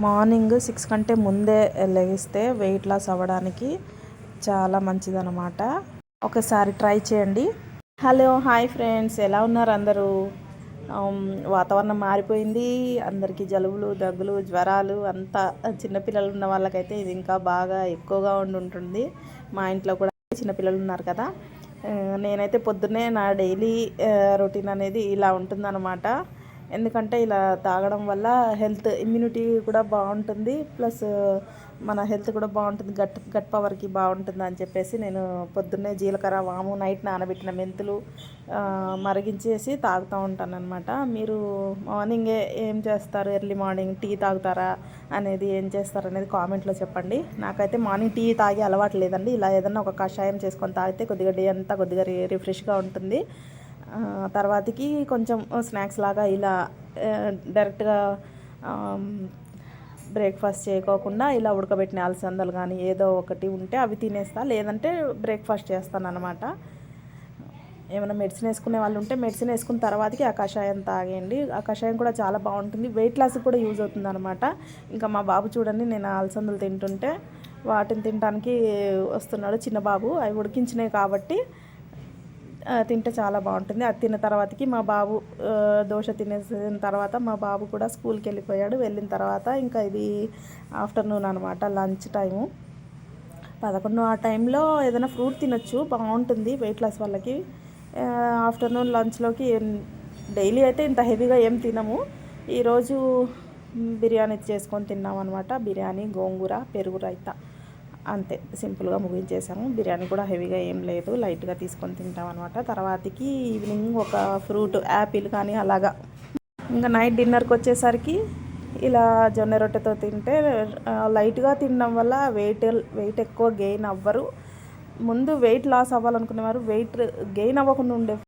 Morning six కంటే ముందే లెగిస్తే వెయిట్ లాస్ అవ్వడానికి చాలా మంచిదన్నమాట. ఒకసారి ట్రై చేయండి. Hello hi friends. ఎలా ఉన్నారు అందరూ? వాతావరణం మారిపోయింది. అందరికీ జలుబులు దగ్గులు జ్వరాలు అంతా చిన్నపిల్లలు ఉన్న వాళ్ళకైతే ఇది ఇంకా బాగా ఎక్కువగా ఉండి ఉంటుంది. మా ఇంట్లో కూడా చిన్నపిల్లలు ఉన్నారు కదా. నేనైతే పొద్దున్నే నా డైలీ రొటీన్ అనేది ఇలా ఉంటుందన్నమాట. ఎందుకంటే ఇలా తాగడం వల్ల హెల్త్ ఇమ్యూనిటీ కూడా బాగుంటుంది. ప్లస్ మన హెల్త్ కూడా బాగుంటుంది. గట్ గట్ పవర్కి బాగుంటుంది అని చెప్పేసి నేను పొద్దున్నే జీలకర్ర వాము నైట్ నానబెట్టిన మెంతులు మరిగించేసి తాగుతూ ఉంటాను అనమాట మీరు మార్నింగే ఏం చేస్తారు? ఎర్లీ మార్నింగ్ టీ తాగుతారా? అనేది ఏం చేస్తారు అనేది కామెంట్లో చెప్పండి. నాకైతే మార్నింగ్ టీ తాగే అలవాటు లేదండి. ఇలా ఏదన్నా ఒక కషాయం చేసుకొని తాగితే కొద్దిగా డే అంతా కొద్దిగా రిఫ్రెష్గా ఉంటుంది. తర్వాతకి కొంచెం స్నాక్స్ లాగా ఇలా డైరెక్ట్గా బ్రేక్ఫాస్ట్ చేయకోకుండా ఇలా ఉడకబెట్టిన అలసందలు కానీ ఏదో ఒకటి ఉంటే అవి తినేస్తా. లేదంటే బ్రేక్ఫాస్ట్ చేస్తాను అనమాట ఏమైనా మెడిసిన్ వేసుకునే వాళ్ళు ఉంటే మెడిసిన్ వేసుకున్న తర్వాతకి ఆ కషాయం తాగేయండి. ఆ కషాయం కూడా చాలా బాగుంటుంది. వెయిట్ లాస్కి కూడా యూజ్ అవుతుంది అనమాట ఇంకా మా బాబు చూడండి నేను అలసందలు తింటుంటే వాటిని తినడానికి వస్తున్నాడు చిన్న బాబు అవి ఉడికించినాయి కాబట్టి తింటే చాలా బాగుంటుంది. అది తిన్న తర్వాతకి మా బాబు దోశ తినేసిన తర్వాత మా బాబు కూడా స్కూల్కి వెళ్ళిపోయాడు. వెళ్ళిన తర్వాత ఇంకా ఇది ఆఫ్టర్నూన్ అనమాట లంచ్ టైము. పదకొండు ఆ టైంలో ఏదైనా ఫ్రూట్ తినొచ్చు బాగుంటుంది వెయిట్ లాస్ వాళ్ళకి. ఆఫ్టర్నూన్ లంచ్లోకి డైలీ అయితే ఇంత హెవీగా ఏం తినము. ఈరోజు బిర్యానీ చేసుకొని తిన్నాం అనమాట బిర్యానీ గోంగూర పెరుగు రైత. అంతే సింపుల్గా ముగించేసాము. బిర్యానీ కూడా హెవీగా ఏం లేదు లైట్గా తీసుకొని తింటాం అనమాట తర్వాతకి ఈవినింగ్ ఒక ఫ్రూట్ యాపిల్ కానీ అలాగా. ఇంకా నైట్ డిన్నర్కి వచ్చేసరికి ఇలా జొన్న రొట్టెతో తింటే లైట్గా తినడం వల్ల వెయిట్ వెయిట్ ఎక్కువ గెయిన్ అవ్వరు. ముందు వెయిట్ లాస్ అవ్వాలనుకునేవారు వెయిట్ గెయిన్ అవ్వకుండా ఉండే